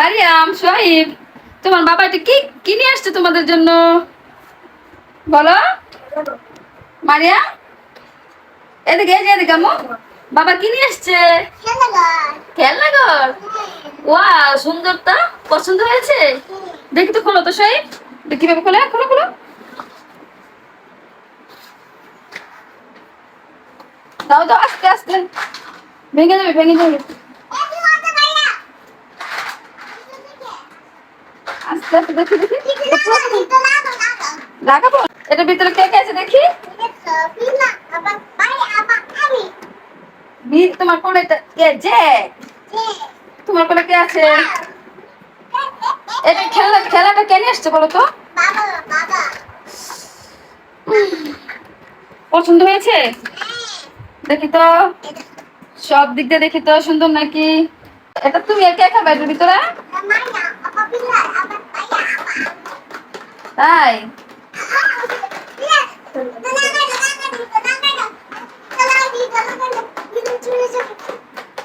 মারিয়াম সোহিব তোমার বাবা এটা কি কি নিয়ে আসছে তোমাদের জন্য? বলো। মারিয়াম? এদিকে, এই যে এদিকে, আম্মু। বাবা কি নিয়ে আসছে? খেলনা ঘর। ওয়া সুন্দর তা। পছন্দ হয়েছে? দেখি তো খোলো তো সোহিব কীভাবে খোলে? খোলো খোলো। দাও দাও আস্তে আস্তে। ভেঙে যাবে ভেঙে যাবে ভিতরে কে কে আছে দেখি? তোমার কোলে কে তোমার কে আছে? এটা খেলা খেলাটা কেন আসছে বলো তো? পছন্দ হয়েছে? দেখি তো। সব দিক দিয়ে দেখি তো, সুন্দর নাকি? এটা তুমি একা একা এটার ভিতরে? তাই?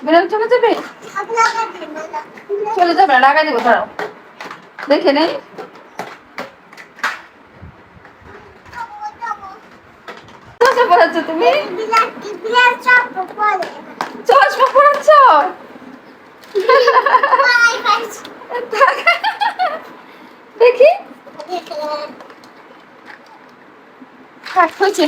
বিড়াল চলে যাবে? চলে যাবে না লাগাই দেবো দাঁড়াও। দেখে নেই? পড়াচ্ছ তুমি? চশমা পড়াচ্ছ? দেখি। থাক হয়েছে